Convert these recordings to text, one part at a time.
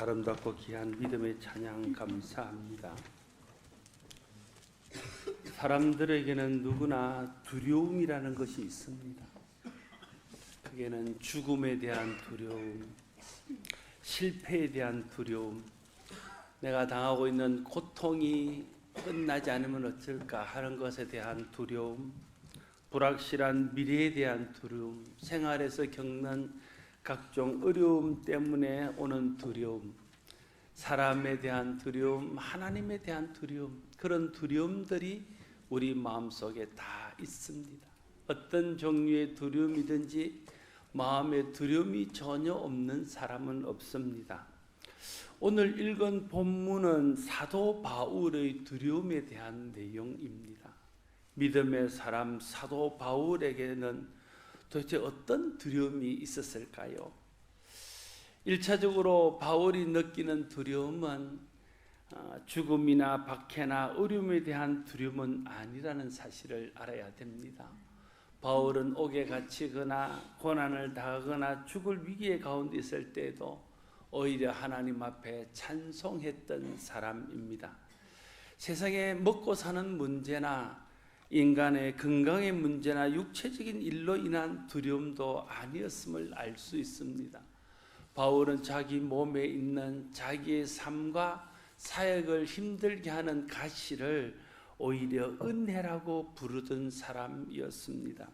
아름답고 귀한 믿음의 찬양 감사합니다. 사람들에게는 누구나 두려움이라는 것이 있습니다. 그게는 죽음에 대한 두려움, 실패에 대한 두려움, 내가 당하고 있는 고통이 끝나지 않으면 어쩔까 하는 것에 대한 두려움, 불확실한 미래에 대한 두려움, 생활에서 겪는 각종 어려움 때문에 오는 두려움, 사람에 대한 두려움, 하나님에 대한 두려움, 그런 두려움들이 우리 마음속에 다 있습니다. 어떤 종류의 두려움이든지 마음에 두려움이 전혀 없는 사람은 없습니다. 오늘 읽은 본문은 사도 바울의 두려움에 대한 내용입니다. 믿음의 사람 사도 바울에게는 도대체 어떤 두려움이 있었을까요? 1차적으로 바울이 느끼는 두려움은 어, 죽음이나 박해나 어려움에 대한 두려움은 아니라는 사실을 알아야 됩니다. 바울은 옥에 갇히거나 고난을 당하거나 죽을 위기에 가운데 있을 때에도 오히려 하나님 앞에 찬송했던 사람입니다. 세상에 먹고 사는 문제나 인간의 건강의 문제나 육체적인 일로 인한 두려움도 아니었음을 알 수 있습니다. 바울은 자기 몸에 있는 자기의 삶과 사역을 힘들게 하는 가시를 오히려 은혜라고 부르던 사람이었습니다.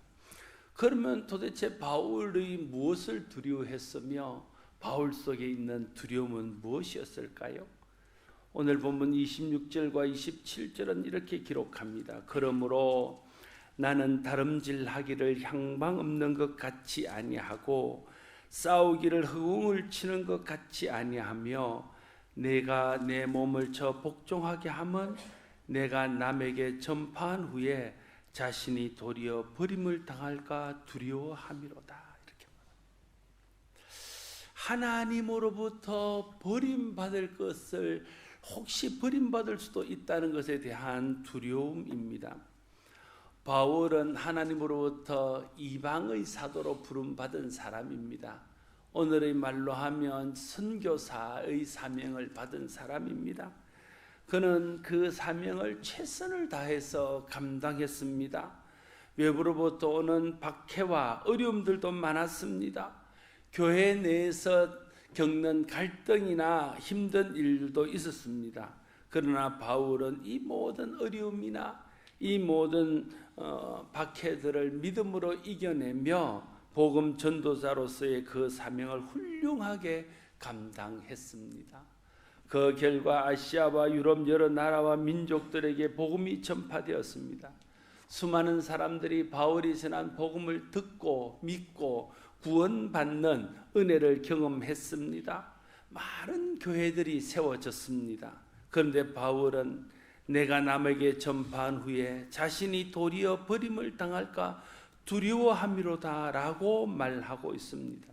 그러면 도대체 바울의 무엇을 두려워했으며 바울 속에 있는 두려움은 무엇이었을까요? 오늘 본문 26절과 27절은 이렇게 기록합니다. 그러므로 나는 다름질하기를 향방 없는 것 같이 아니하고 싸우기를 허공을 치는 것 같이 아니하며 내가 내 몸을 저 복종하게 하면 내가 남에게 전파한 후에 자신이 도리어 버림을 당할까 두려워함이로다. 이렇게 하나님으로부터 버림받을 것을 혹시 버림받을 수도 있다는 것에 대한 두려움입니다. 바울은 하나님으로부터 이방의 사도로 부름받은 사람입니다. 오늘의 말로 하면 선교사의 사명을 받은 사람입니다. 그는 그 사명을 최선을 다해서 감당했습니다. 외부로부터 오는 박해와 어려움들도 많았습니다. 교회 내에서 겪는 갈등이나 힘든 일도 있었습니다. 그러나 바울은 이 모든 어려움이나 이 모든 어, 박해들을 믿음으로 이겨내며 복음 전도자로서의 그 사명을 훌륭하게 감당했습니다. 그 결과 아시아와 유럽 여러 나라와 민족들에게 복음이 전파되었습니다. 수많은 사람들이 바울이 전한 복음을 듣고 믿고 구원받는 은혜를 경험했습니다. 많은 교회들이 세워졌습니다. 그런데 바울은 내가 남에게 전파한 후에 자신이 도리어 버림을 당할까 두려워함이로다 라고 말하고 있습니다.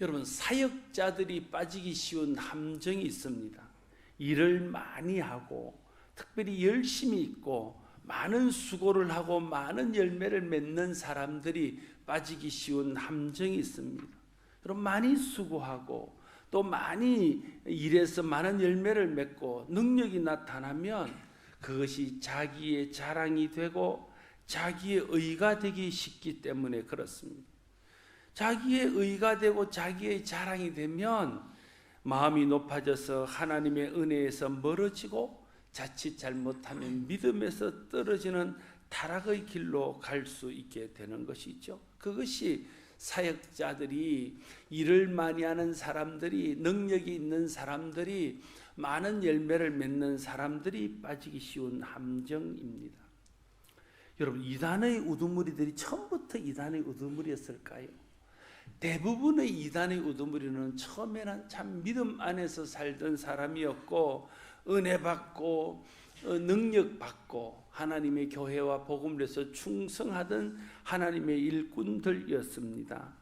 여러분 사역자들이 빠지기 쉬운 함정이 있습니다. 일을 많이 하고 특별히 열심히 있고 많은 수고를 하고 많은 열매를 맺는 사람들이 빠지기 쉬운 함정이 있습니다. 여러분 많이 수고하고 또 많이 일해서 많은 열매를 맺고 능력이 나타나면 그것이 자기의 자랑이 되고 자기의 의가 되기 쉽기 때문에 그렇습니다. 자기의 의가 되고 자기의 자랑이 되면 마음이 높아져서 하나님의 은혜에서 멀어지고 자칫 잘못하면 믿음에서 떨어지는 타락의 길로 갈 수 있게 되는 것이죠. 그것이 사역자들이 일을 많이 하는 사람들이 능력이 있는 사람들이 많은 열매를 맺는 사람들이 빠지기 쉬운 함정입니다. 여러분 이단의 우두머리들이 처음부터 이단의 우두머리였을까요? 대부분의 이단의 우두머리는 처음에는 참 믿음 안에서 살던 사람이었고 은혜 받고 어, 능력 받고 하나님의 교회와 복음에서 충성하던 하나님의 일꾼들이었습니다.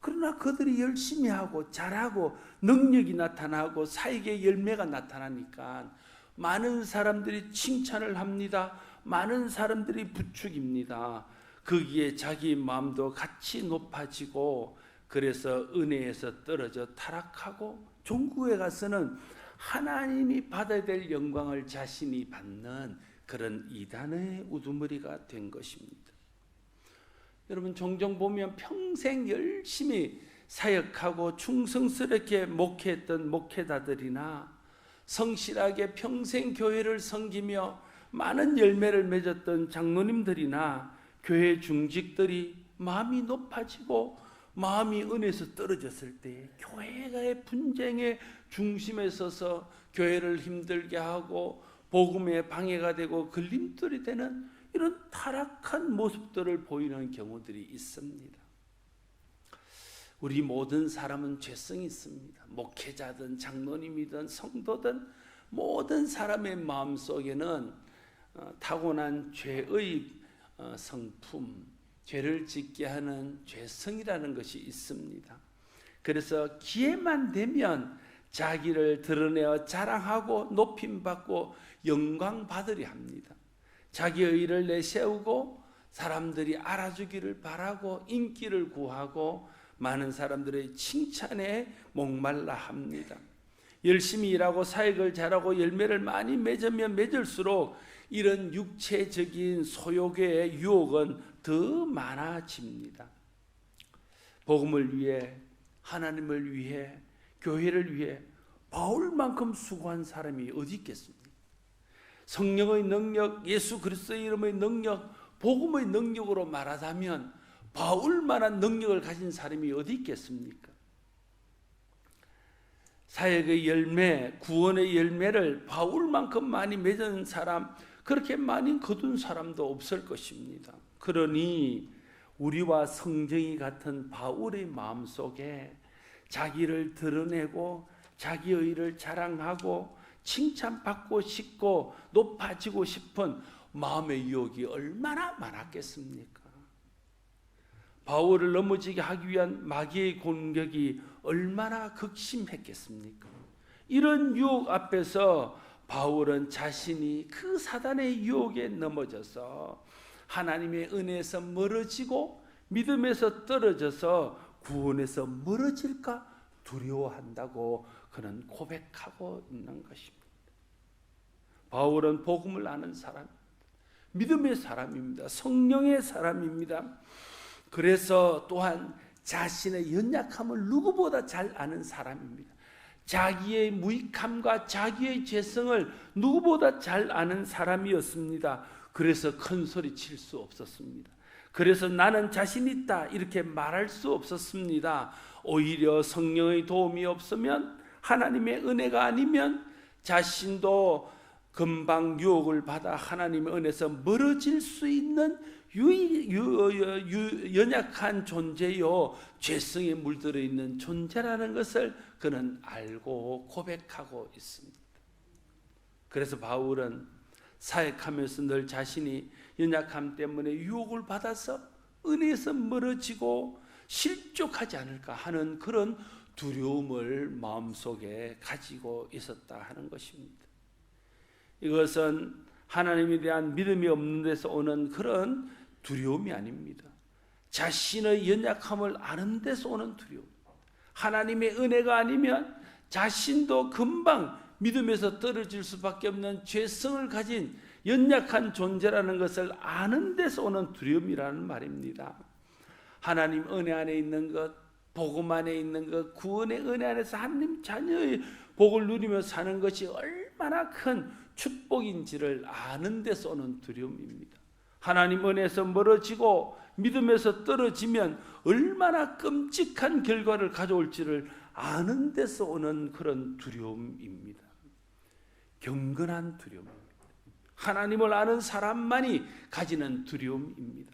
그러나 그들이 열심히 하고 잘하고 능력이 나타나고 사역의 열매가 나타나니까 많은 사람들이 칭찬을 합니다. 많은 사람들이 부축입니다. 거기에 자기 마음도 같이 높아지고 그래서 은혜에서 떨어져 타락하고 종국에 가서는 하나님이 받아야 될 영광을 자신이 받는 그런 이단의 우두머리가 된 것입니다. 여러분 종종 보면 평생 열심히 사역하고 충성스럽게 목회했던 목회자들이나 성실하게 평생 교회를 섬기며 많은 열매를 맺었던 장로님들이나 교회 중직들이 마음이 높아지고 마음이 은에서 떨어졌을 때 교회가의 분쟁의 중심에 서서 교회를 힘들게 하고 복음에 방해가 되고 걸림돌이 되는 이런 타락한 모습들을 보이는 경우들이 있습니다. 우리 모든 사람은 죄성이 있습니다. 목회자든 장로님이든 성도든 모든 사람의 마음 속에는 어, 타고난 죄의 어, 성품, 죄를 짓게 하는 죄성이라는 것이 있습니다. 그래서 기회만 되면 자기를 드러내어 자랑하고 높임 받고 영광 받으려 합니다. 자기의 일을 내세우고 사람들이 알아주기를 바라고 인기를 구하고 많은 사람들의 칭찬에 목말라 합니다. 열심히 일하고 사역을 잘하고 열매를 많이 맺으면 맺을수록 이런 육체적인 소욕의 유혹은 더 많아집니다. 복음을 위해 하나님을 위해 교회를 위해 바울만큼 수고한 사람이 어디 있겠습니까? 성령의 능력, 예수 그리스도의 이름의 능력, 복음의 능력으로 말하자면 바울만한 능력을 가진 사람이 어디 있겠습니까? 사역의 열매, 구원의 열매를 바울만큼 많이 맺은 사람, 그렇게 많이 거둔 사람도 없을 것입니다. 그러니 우리와 성정이 같은 바울의 마음 속에 자기를 드러내고 자기의 일을 자랑하고 칭찬받고 싶고 높아지고 싶은 마음의 유혹이 얼마나 많았겠습니까? 바울을 넘어지게 하기 위한 마귀의 공격이 얼마나 극심했겠습니까? 이런 유혹 앞에서 바울은 자신이 그 사단의 유혹에 넘어져서 하나님의 은혜에서 멀어지고 믿음에서 떨어져서 구원에서 멀어질까 두려워한다고 그는 고백하고 있는 것입니다. 바울은 복음을 아는 사람, 믿음의 사람입니다. 성령의 사람입니다. 그래서 또한 자신의 연약함을 누구보다 잘 아는 사람입니다. 자기의 무익함과 자기의 죄성을 누구보다 잘 아는 사람이었습니다. 그래서 큰 소리 칠 수 없었습니다. 그래서 나는 자신 있다 이렇게 말할 수 없었습니다. 오히려 성령의 도움이 없으면 하나님의 은혜가 아니면 자신도 금방 유혹을 받아 하나님의 은혜에서 멀어질 수 있는 유, 유, 유, 연약한 존재요 죄성에 물들어 있는 존재라는 것을 그는 알고 고백하고 있습니다. 그래서 바울은 사역하면서 늘 자신이 연약함 때문에 유혹을 받아서 은혜에서 멀어지고 실족하지 않을까 하는 그런 두려움을 마음속에 가지고 있었다 하는 것입니다. 이것은 하나님에 대한 믿음이 없는 데서 오는 그런 두려움이 아닙니다. 자신의 연약함을 아는 데서 오는 두려움. 하나님의 은혜가 아니면 자신도 금방 믿음에서 떨어질 수밖에 없는 죄성을 가진 연약한 존재라는 것을 아는 데서 오는 두려움이라는 말입니다. 하나님 은혜 안에 있는 것, 복음 안에 있는 것, 구원의 은혜 안에서 하나님 자녀의 복을 누리며 사는 것이 얼마나 큰 축복인지를 아는 데서 오는 두려움입니다. 하나님 은혜에서 멀어지고 믿음에서 떨어지면 얼마나 끔찍한 결과를 가져올지를 아는 데서 오는 그런 두려움입니다. 경건한 두려움입니다. 하나님을 아는 사람만이 가지는 두려움입니다.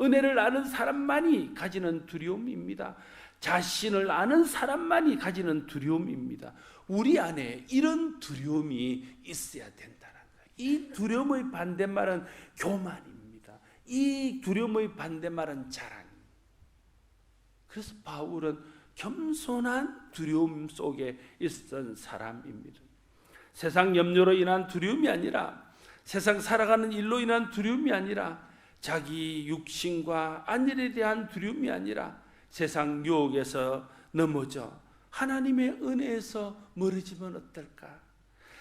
은혜를 아는 사람만이 가지는 두려움입니다. 자신을 아는 사람만이 가지는 두려움입니다. 우리 안에 이런 두려움이 있어야 된다는 거예요. 이 두려움의 반대말은 교만입니다. 이 두려움의 반대말은 자랑입니다. 그래서 바울은 겸손한 두려움 속에 있었던 사람입니다. 세상 염려로 인한 두려움이 아니라 세상 살아가는 일로 인한 두려움이 아니라 자기 육신과 안일에 대한 두려움이 아니라 세상 유혹에서 넘어져 하나님의 은혜에서 멀어지면 어떨까?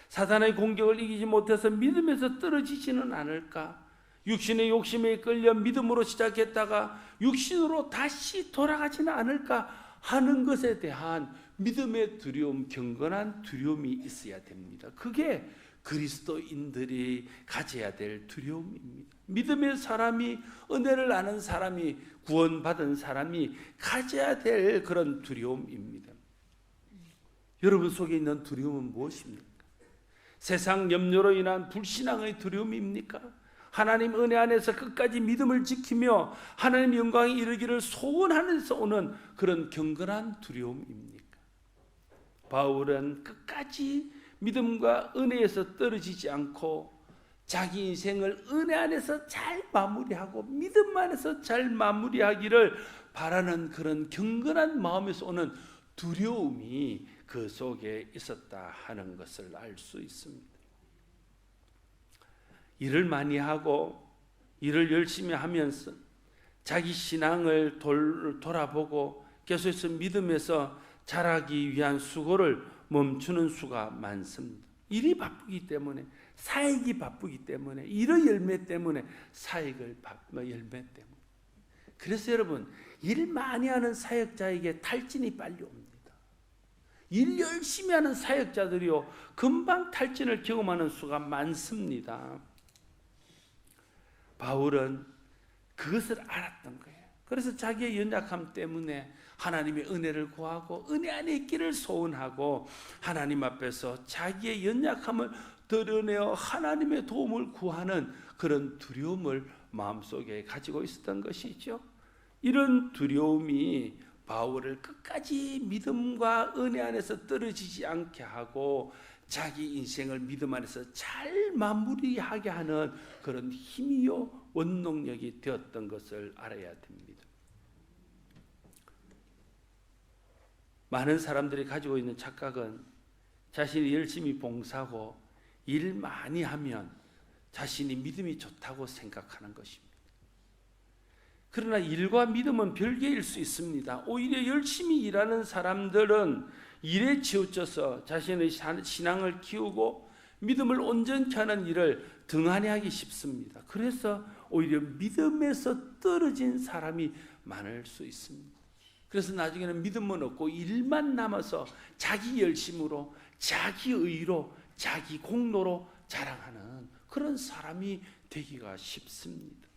사단의 공격을 이기지 못해서 믿음에서 떨어지지는 않을까? 육신의 욕심에 끌려 믿음으로 시작했다가 육신으로 다시 돌아가지는 않을까 하는 것에 대한 믿음의 두려움, 경건한 두려움이 있어야 됩니다. 그게 그리스도인들이 가져야 될 두려움입니다. 믿음의 사람이 은혜를 아는 사람이 구원받은 사람이 가져야 될 그런 두려움입니다. 여러분 속에 있는 두려움은 무엇입니까? 세상 염려로 인한 불신앙의 두려움입니까? 하나님 은혜 안에서 끝까지 믿음을 지키며 하나님 영광에 이르기를 소원하면서 오는 그런 경건한 두려움입니까? 바울은 끝까지 믿음과 은혜에서 떨어지지 않고 자기 인생을 은혜 안에서 잘 마무리하고 믿음 안에서 잘 마무리하기를 바라는 그런 경건한 마음에서 오는 두려움이 그 속에 있었다 하는 것을 알 수 있습니다. 일을 많이 하고 일을 열심히 하면서 자기 신앙을 돌, 돌아보고 계속해서 믿음에서 자라기 위한 수고를 멈추는 수가 많습니다. 일이 바쁘기 때문에 사역이 바쁘기 때문에 일의 열매 때문에 사역을 바쁘 열매 때문에 그래서 여러분 일 많이 하는 사역자에게 탈진이 빨리 옵니다. 일 열심히 하는 사역자들이요 금방 탈진을 경험하는 수가 많습니다. 바울은 그것을 알았던 거예요. 그래서 자기의 연약함 때문에 하나님의 은혜를 구하고 은혜 안에 있기를 소원하고 하나님 앞에서 자기의 연약함을 드러내어 하나님의 도움을 구하는 그런 두려움을 마음속에 가지고 있었던 것이죠. 이런 두려움이 바울을 끝까지 믿음과 은혜 안에서 떨어지지 않게 하고 자기 인생을 믿음 안에서 잘 마무리하게 하는 그런 힘이요 원동력이 되었던 것을 알아야 됩니다. 많은 사람들이 가지고 있는 착각은 자신이 열심히 봉사하고 일 많이 하면 자신이 믿음이 좋다고 생각하는 것입니다. 그러나 일과 믿음은 별개일 수 있습니다. 오히려 열심히 일하는 사람들은 일에 치우쳐서 자신의 신앙을 키우고 믿음을 온전케 하는 일을 등한히 하기 쉽습니다. 그래서 오히려 믿음에서 떨어진 사람이 많을 수 있습니다. 그래서 나중에는 믿음은 없고 일만 남아서 자기 열심으로 자기 의로 자기 공로로 자랑하는 그런 사람이 되기가 쉽습니다.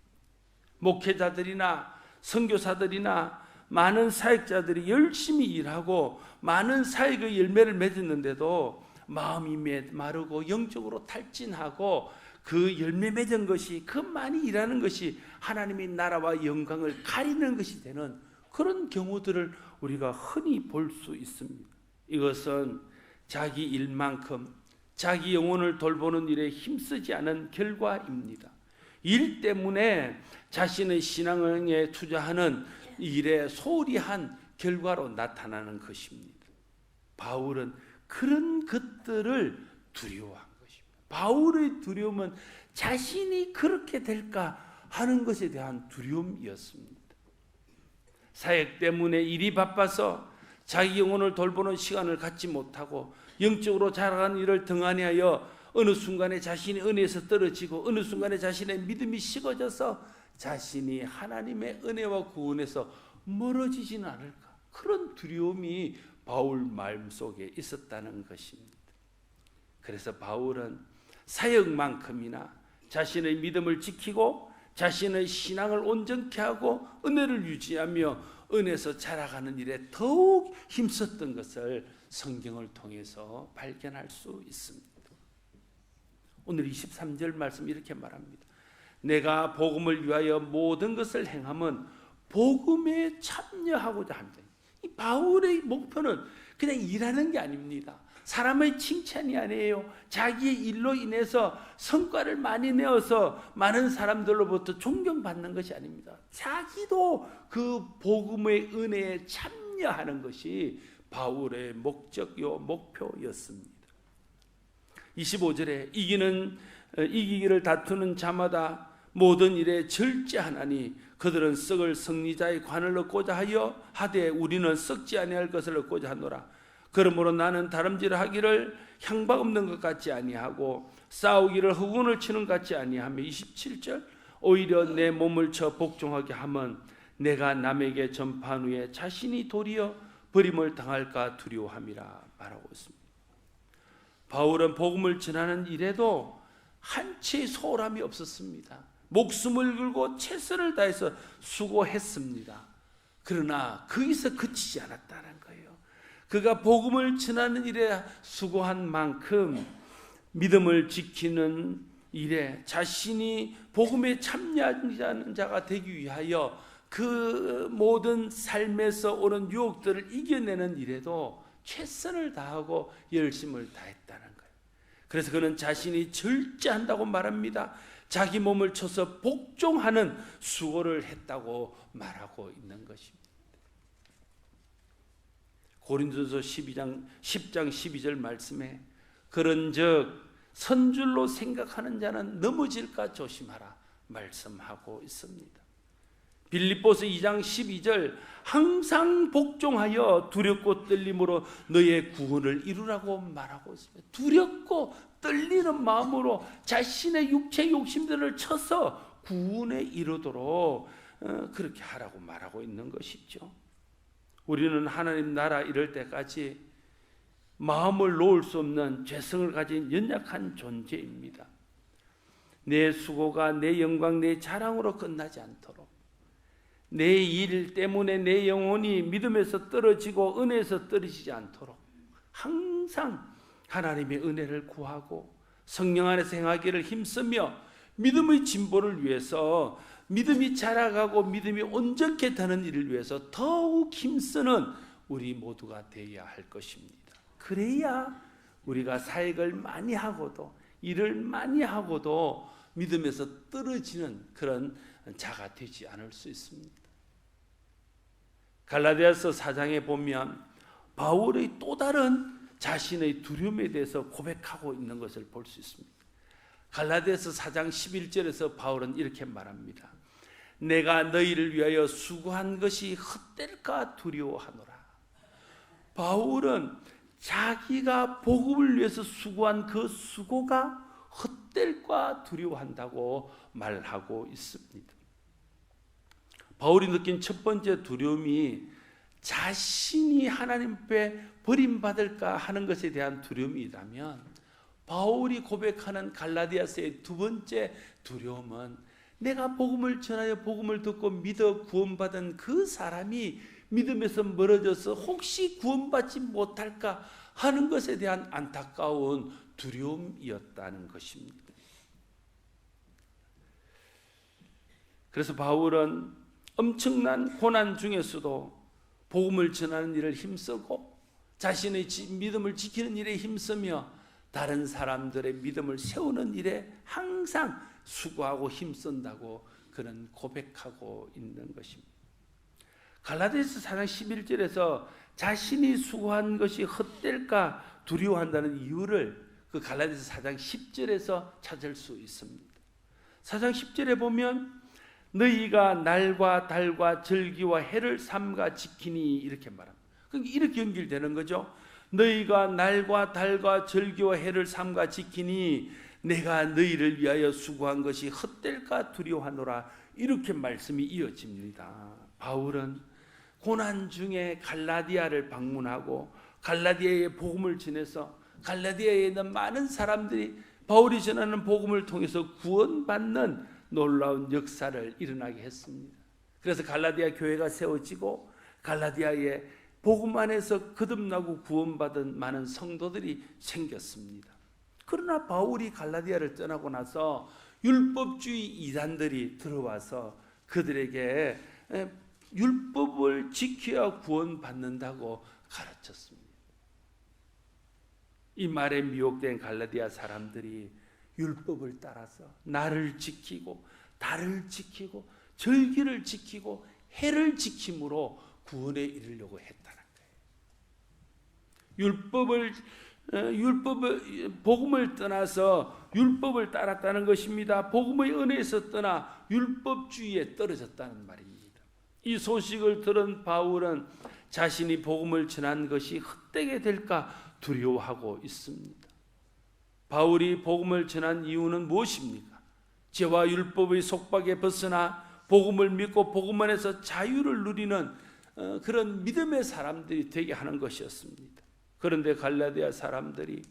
목회자들이나 선교사들이나 많은 사역자들이 열심히 일하고 많은 사역의 열매를 맺었는데도 마음이 마르고 영적으로 탈진하고 그 열매 맺은 것이 그 많이 일하는 것이 하나님의 나라와 영광을 가리는 것이 되는 그런 경우들을 우리가 흔히 볼 수 있습니다. 이것은 자기 일만큼 자기 영혼을 돌보는 일에 힘쓰지 않은 결과입니다. 일 때문에 자신의 신앙에 투자하는 일에 소홀히 한 결과로 나타나는 것입니다. 바울은 그런 것들을 두려워한 것입니다. 바울의 두려움은 자신이 그렇게 될까 하는 것에 대한 두려움이었습니다. 사역 때문에 일이 바빠서 자기 영혼을 돌보는 시간을 갖지 못하고 영적으로 자라가는 일을 등한히 하여 어느 순간에 자신이 은혜에서 떨어지고 어느 순간에 자신의 믿음이 식어져서 자신이 하나님의 은혜와 구원에서 멀어지지는 않을까 그런 두려움이 바울 마음속에 있었다는 것입니다. 그래서 바울은 사역만큼이나 자신의 믿음을 지키고 자신의 신앙을 온전케 하고 은혜를 유지하며 은혜에서 자라가는 일에 더욱 힘썼던 것을 성경을 통해서 발견할 수 있습니다. 오늘 23절 말씀 이렇게 말합니다. 내가 복음을 위하여 모든 것을 행함은 복음에 참여하고자 합니다. 이 바울의 목표는 그냥 일하는 게 아닙니다. 사람의 칭찬이 아니에요. 자기의 일로 인해서 성과를 많이 내어서 많은 사람들로부터 존경받는 것이 아닙니다. 자기도 그 복음의 은혜에 참여하는 것이 바울의 목적요 목표였습니다. 25절에 이기는 어, 이기기를 다투는 자마다 모든 일에 절제하나니 그들은 썩을 승리자의 관을 얻고자 하여 하되 우리는 썩지 아니할 것을 얻고자 하노라. 그러므로 나는 다름질하기를 향박 없는 것 같지 아니하고 싸우기를 흑운을 치는 것 같지 아니하며 27절 오히려 내 몸을 쳐 복종하게 하면 내가 남에게 전파한 후에 자신이 도리어 버림을 당할까 두려워함이라 말하고 있습니다. 바울은 복음을 전하는 일에도 한치 소홀함이 없었습니다. 목숨을 걸고 최선을 다해서 수고했습니다. 그러나 거기서 그치지 않았다는 거예요. 그가 복음을 전하는 일에 수고한 만큼 믿음을 지키는 일에 자신이 복음에 참여하는 자가 되기 위하여 그 모든 삶에서 오는 유혹들을 이겨내는 일에도 최선을 다하고 열심을 다했다는 거예요. 그래서 그는 자신이 절제한다고 말합니다. 자기 몸을 쳐서 복종하는 수고를 했다고 말하고 있는 것입니다. 고린도서 12장 10장 12절 말씀에 그런즉 선줄로 생각하는 자는 넘어질까 조심하라 말씀하고 있습니다. 빌립보서 2장 12절 항상 복종하여 두렵고 떨림으로 너의 구원을 이루라고 말하고 있습니다. 두렵고 떨리는 마음으로 자신의 육체 욕심들을 쳐서 구원에 이르도록 어, 그렇게 하라고 말하고 있는 것이죠. 우리는 하나님 나라 이럴 때까지 마음을 놓을 수 없는 죄성을 가진 연약한 존재입니다. 내 수고가 내 영광, 내 자랑으로 끝나지 않도록 내 일 때문에 내 영혼이 믿음에서 떨어지고 은혜에서 떨어지지 않도록 항상 하나님의 은혜를 구하고 성령 안에서 행하기를 힘쓰며 믿음의 진보를 위해서 믿음이 자라가고 믿음이 온전케 되는 일을 위해서 더욱 힘쓰는 우리 모두가 되어야 할 것입니다. 그래야 우리가 사역을 많이 하고도 일을 많이 하고도 믿음에서 떨어지는 그런 자가 되지 않을 수 있습니다. 갈라디아서 4장에 보면 바울의 또 다른 자신의 두려움에 대해서 고백하고 있는 것을 볼 수 있습니다. 갈라디아서 4장 11절에서 바울은 이렇게 말합니다. 내가 너희를 위하여 수고한 것이 헛될까 두려워하노라. 바울은 자기가 복음을 위해서 수고한 그 수고가 헛될까 두려워한다고 말하고 있습니다. 바울이 느낀 첫 번째 두려움이 자신이 하나님 앞에 버림받을까 하는 것에 대한 두려움이라면 바울이 고백하는 갈라디아서의 두 번째 두려움은 내가 복음을 전하여 복음을 듣고 믿어 구원받은 그 사람이 믿음에서 멀어져서 혹시 구원받지 못할까 하는 것에 대한 안타까운 두려움이었다는 것입니다. 그래서 바울은 엄청난 고난 중에서도 복음을 전하는 일을 힘쓰고 자신의 믿음을 지키는 일에 힘쓰며 다른 사람들의 믿음을 세우는 일에 항상 수고하고 힘쓴다고 그는 고백하고 있는 것입니다. 갈라디아서 4장 11절에서 자신이 수고한 것이 헛될까 두려워한다는 이유를 그 갈라디아서 4장 10절에서 찾을 수 있습니다. 4장 10절에 보면 너희가 날과 달과 절기와 해를 삼가 지키니 이렇게 말합니다. 그러니까 이렇게 연결되는 거죠. 너희가 날과 달과 절기와 해를 삼가 지키니 내가 너희를 위하여 수고한 것이 헛될까 두려워하노라 이렇게 말씀이 이어집니다. 바울은 고난 중에 갈라디아를 방문하고 갈라디아의 복음을 전해서 갈라디아에 있는 많은 사람들이 바울이 전하는 복음을 통해서 구원받는 놀라운 역사를 일어나게 했습니다. 그래서 갈라디아 교회가 세워지고 갈라디아에 복음 안에서 거듭나고 구원받은 많은 성도들이 생겼습니다. 그러나 바울이 갈라디아를 떠나고 나서 율법주의 이단들이 들어와서 그들에게 율법을 지켜야 구원받는다고 가르쳤습니다. 이 말에 미혹된 갈라디아 사람들이 율법을 따라서 나를 지키고 달을 지키고 절기를 지키고 해를 지킴으로 구원에 이르려고 했다는 거예요. 율법을 율법을 복음을 떠나서 율법을 따랐다는 것입니다. 복음의 은혜에서 떠나 율법주의에 떨어졌다는 말입니다. 이 소식을 들은 바울은 자신이 복음을 전한 것이 헛되게 될까 두려워하고 있습니다. 바울이 복음을 전한 이유는 무엇입니까? 죄와 율법의 속박에 벗어나 복음을 믿고 복음 안에서 자유를 누리는 어, 그런 믿음의 사람들이 되게 하는 것이었습니다. 그런데 갈라디아 사람들이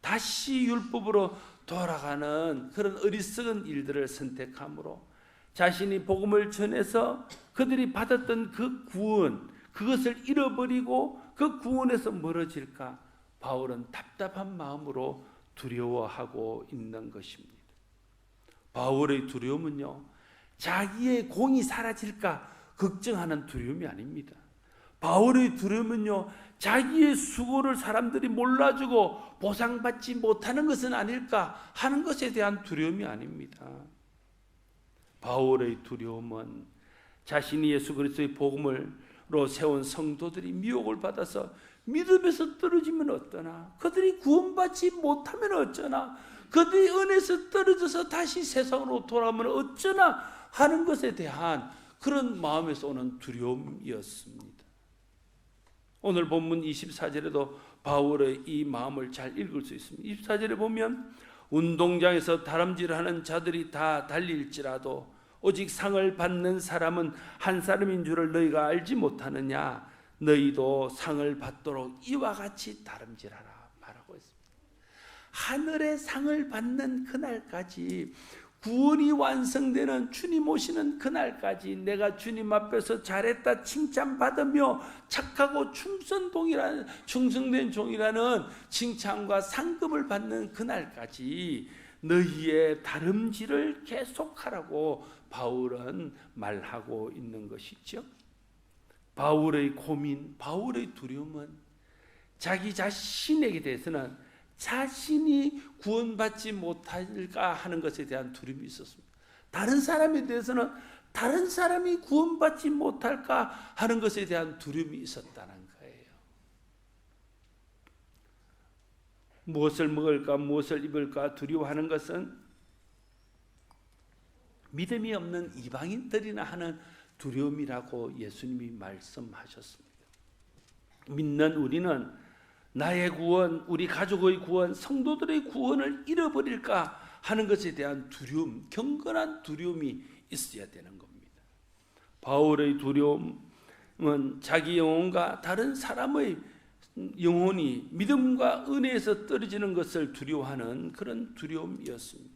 다시 율법으로 돌아가는 그런 어리석은 일들을 선택함으로 자신이 복음을 전해서 그들이 받았던 그 구원, 그것을 잃어버리고 그 구원에서 멀어질까 바울은 답답한 마음으로 두려워하고 있는 것입니다. 바울의 두려움은요, 자기의 공이 사라질까 걱정하는 두려움이 아닙니다. 바울의 두려움은요, 자기의 수고를 사람들이 몰라주고 보상받지 못하는 것은 아닐까 하는 것에 대한 두려움이 아닙니다. 바울의 두려움은 자신이 예수 그리스도의 복음으로 세운 성도들이 미혹을 받아서 믿음에서 떨어지면 어떠나 그들이 구원받지 못하면 어쩌나 그들이 은혜에서 떨어져서 다시 세상으로 돌아오면 어쩌나 하는 것에 대한 그런 마음에서 오는 두려움이었습니다. 오늘 본문 24절에도 바울의 이 마음을 잘 읽을 수 있습니다. 24절에 보면 운동장에서 다람질하는 자들이 다 달릴지라도 오직 상을 받는 사람은 한 사람인 줄을 너희가 알지 못하느냐 너희도 상을 받도록 이와 같이 다름질하라 말하고 있습니다. 하늘의 상을 받는 그날까지 구원이 완성되는 주님 오시는 그날까지 내가 주님 앞에서 잘했다 칭찬받으며 착하고 충성동이라는 충성된 종이라는 칭찬과 상급을 받는 그날까지 너희의 다름질을 계속하라고 바울은 말하고 있는 것이죠. 바울의 고민, 바울의 두려움은 자기 자신에게 대해서는 자신이 구원받지 못할까 하는 것에 대한 두려움이 있었습니다. 다른 사람에 대해서는 다른 사람이 구원받지 못할까 하는 것에 대한 두려움이 있었다는 거예요. 무엇을 먹을까, 무엇을 입을까 두려워하는 것은 믿음이 없는 이방인들이나 하는 두려움이라고 예수님이 말씀하셨습니다. 믿는 우리는 나의 구원, 우리 가족의 구원, 성도들의 구원을 잃어버릴까 하는 것에 대한 두려움, 경건한 두려움이 있어야 되는 겁니다. 바울의 두려움은 자기 영혼과 다른 사람의 영혼이 믿음과 은혜에서 떨어지는 것을 두려워하는 그런 두려움이었습니다.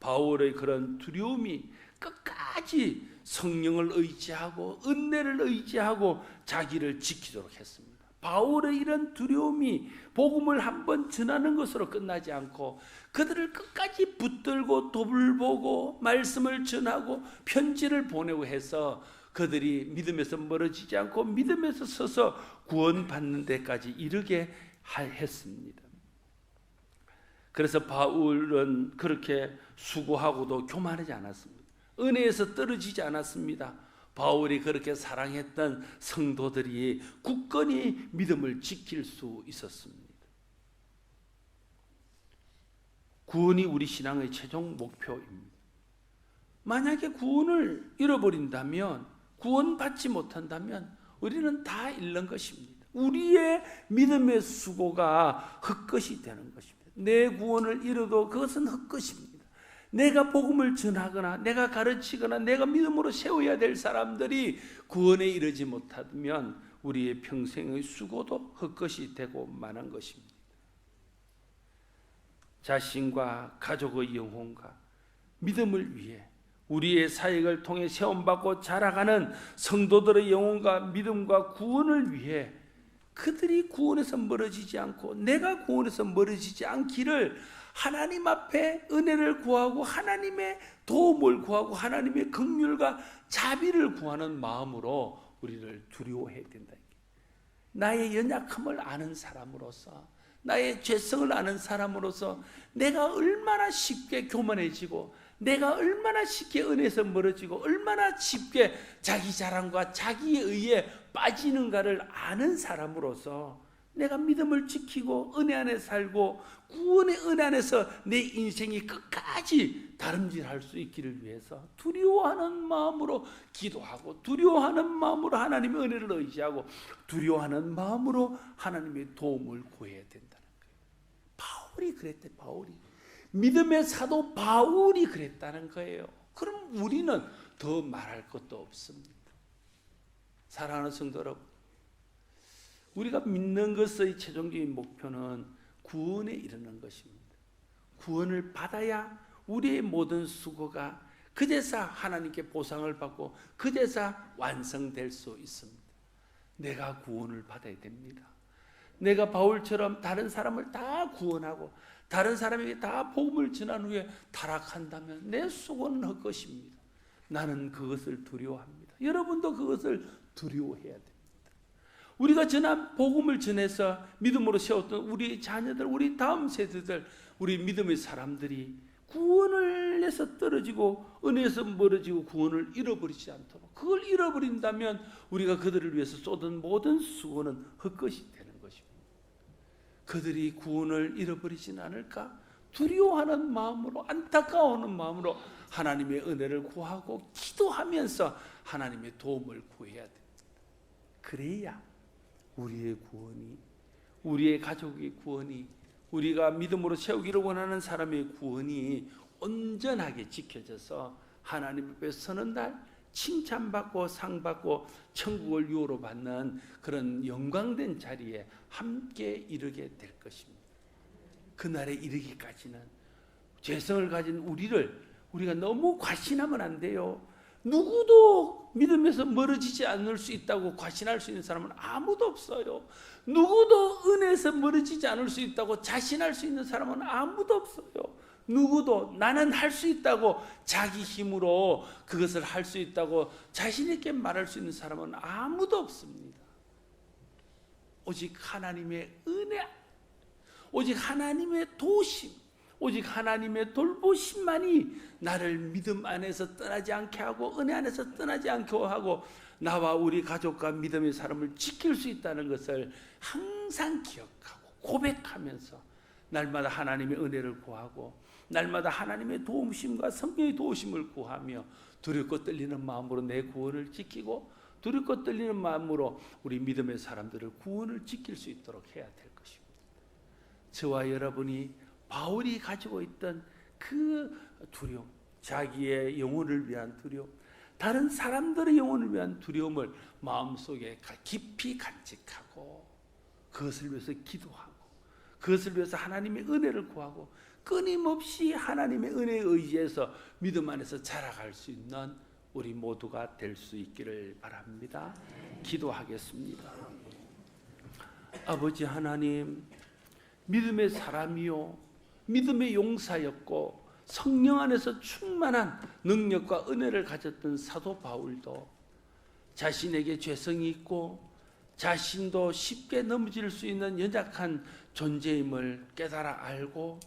바울의 그런 두려움이 끝까지 성령을 의지하고 은혜를 의지하고 자기를 지키도록 했습니다. 바울의 이런 두려움이 복음을 한번 전하는 것으로 끝나지 않고 그들을 끝까지 붙들고 돕보고 말씀을 전하고 편지를 보내고 해서 그들이 믿음에서 멀어지지 않고 믿음에서 서서 구원받는 데까지 이르게 했습니다. 그래서 바울은 그렇게 수고하고도 교만하지 않았습니다. 은혜에서 떨어지지 않았습니다. 바울이 그렇게 사랑했던 성도들이 굳건히 믿음을 지킬 수 있었습니다. 구원이 우리 신앙의 최종 목표입니다. 만약에 구원을 잃어버린다면, 구원받지 못한다면, 우리는 다 잃는 것입니다. 우리의 믿음의 수고가 헛것이 되는 것입니다. 내 구원을 잃어도 그것은 헛것입니다. 내가 복음을 전하거나 내가 가르치거나 내가 믿음으로 세워야 될 사람들이 구원에 이르지 못하면 우리의 평생의 수고도 헛것이 되고 마는 것입니다. 자신과 가족의 영혼과 믿음을 위해 우리의 사역을 통해 세움받고 자라가는 성도들의 영혼과 믿음과 구원을 위해 그들이 구원에서 멀어지지 않고 내가 구원에서 멀어지지 않기를 하나님 앞에 은혜를 구하고 하나님의 도움을 구하고 하나님의 긍휼과 자비를 구하는 마음으로 우리를 두려워해야 된다. 나의 연약함을 아는 사람으로서 나의 죄성을 아는 사람으로서 내가 얼마나 쉽게 교만해지고 내가 얼마나 쉽게 은혜에서 멀어지고 얼마나 쉽게 자기 자랑과 자기에 의해 빠지는가를 아는 사람으로서 내가 믿음을 지키고 은혜 안에 살고 구원의 은혜 안에서 내 인생이 끝까지 다름질할 수 있기를 위해서 두려워하는 마음으로 기도하고 두려워하는 마음으로 하나님의 은혜를 의지하고 두려워하는 마음으로 하나님의 도움을 구해야 된다는 거예요. 바울이 그랬대 바울이 믿음의 사도 바울이 그랬다는 거예요. 그럼 우리는 더 말할 것도 없습니다. 사랑하는 성도 여러분, 우리가 믿는 것의 최종적인 목표는 구원에 이르는 것입니다. 구원을 받아야 우리의 모든 수고가 그제서 하나님께 보상을 받고 그제서 완성될 수 있습니다. 내가 구원을 받아야 됩니다. 내가 바울처럼 다른 사람을 다 구원하고 다른 사람에게 다 복음을 전한 후에 타락한다면 내 수고는 할 것입니다. 나는 그것을 두려워합니다. 여러분도 그것을 두려워해야 됩니다. 우리가 전한 복음을 전해서 믿음으로 세웠던 우리 자녀들, 우리 다음 세대들, 우리 믿음의 사람들이 구원을 내서 떨어지고 은혜에서 멀어지고 구원을 잃어버리지 않도록 그걸 잃어버린다면 우리가 그들을 위해서 쏟은 모든 수고는 헛것이 되는 것입니다. 그들이 구원을 잃어버리진 않을까 두려워하는 마음으로 안타까워하는 마음으로 하나님의 은혜를 구하고 기도하면서 하나님의 도움을 구해야 됩니다. 그래야 우리의 구원이 우리의 가족의 구원이 우리가 믿음으로 세우기를 원하는 사람의 구원이 온전하게 지켜져서 하나님 앞에 서는 날 칭찬받고 상받고 천국을 유호로 받는 그런 영광된 자리에 함께 이르게 될 것입니다. 그날에 이르기까지는 죄성을 가진 우리를 우리가 너무 과신하면 안 돼요. 누구도 믿음에서 멀어지지 않을 수 있다고 과신할 수 있는 사람은 아무도 없어요. 누구도 은혜에서 멀어지지 않을 수 있다고 자신할 수 있는 사람은 아무도 없어요. 누구도 나는 할 수 있다고 자기 힘으로 그것을 할 수 있다고 자신있게 말할 수 있는 사람은 아무도 없습니다. 오직 하나님의 은혜, 오직 하나님의 도심, 오직 하나님의 돌보심만이 나를 믿음 안에서 떠나지 않게 하고 은혜 안에서 떠나지 않게 하고 나와 우리 가족과 믿음의 사람을 지킬 수 있다는 것을 항상 기억하고 고백하면서 날마다 하나님의 은혜를 구하고 날마다 하나님의 도움심과 성령의 도우심을 구하며 두렵고 떨리는 마음으로 내 구원을 지키고 두렵고 떨리는 마음으로 우리 믿음의 사람들을 구원을 지킬 수 있도록 해야 될 것입니다. 저와 여러분이 바울이 가지고 있던 그 두려움, 자기의 영혼을 위한 두려움, 다른 사람들의 영혼을 위한 두려움을 마음속에 깊이 간직하고 그것을 위해서 기도하고 그것을 위해서 하나님의 은혜를 구하고 끊임없이 하나님의 은혜에 의지해서 믿음 안에서 자라갈 수 있는 우리 모두가 될 수 있기를 바랍니다. 기도하겠습니다. 아버지 하나님, 믿음의 사람이요, 믿음의 용사였고 성령 안에서 충만한 능력과 은혜를 가졌던 사도 바울도 자신에게 죄성이 있고 자신도 쉽게 넘어질 수 있는 연약한 존재임을 깨달아 알고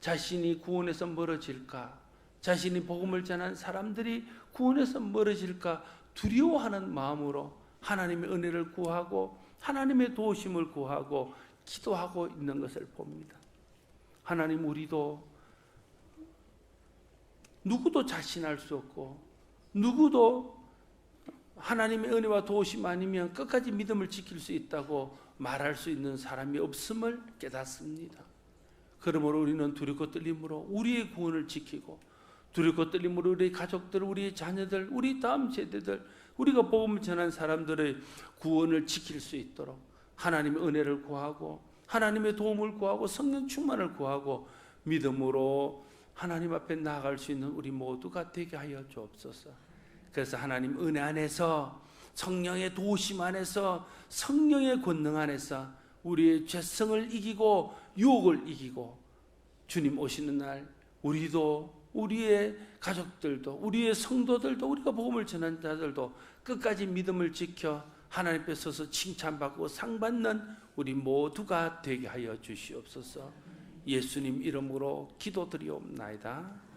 자신이 구원에서 멀어질까 자신이 복음을 전한 사람들이 구원에서 멀어질까 두려워하는 마음으로 하나님의 은혜를 구하고 하나님의 도우심을 구하고 기도하고 있는 것을 봅니다. 하나님 우리도 누구도 자신할 수 없고 누구도 하나님의 은혜와 도우심 아니면 끝까지 믿음을 지킬 수 있다고 말할 수 있는 사람이 없음을 깨닫습니다. 그러므로 우리는 두렵고 떨림으로 우리의 구원을 지키고 두렵고 떨림으로 우리 가족들, 우리 자녀들, 우리 다음 세대들, 우리가 복음을 전한 사람들의 구원을 지킬 수 있도록 하나님의 은혜를 구하고 하나님의 도움을 구하고 성령 충만을 구하고 믿음으로 하나님 앞에 나아갈 수 있는 우리 모두가 되게 하여 주옵소서. 그래서 하나님 은혜 안에서 성령의 도우심 안에서 성령의 권능 안에서 우리의 죄성을 이기고 유혹을 이기고 주님 오시는 날 우리도 우리의 가족들도 우리의 성도들도 우리가 복음을 전한 자들도 끝까지 믿음을 지켜 하나님 앞에 서서 칭찬받고 상받는 우리 모두가 되게 하여 주시옵소서. 예수님 이름으로 기도드리옵나이다.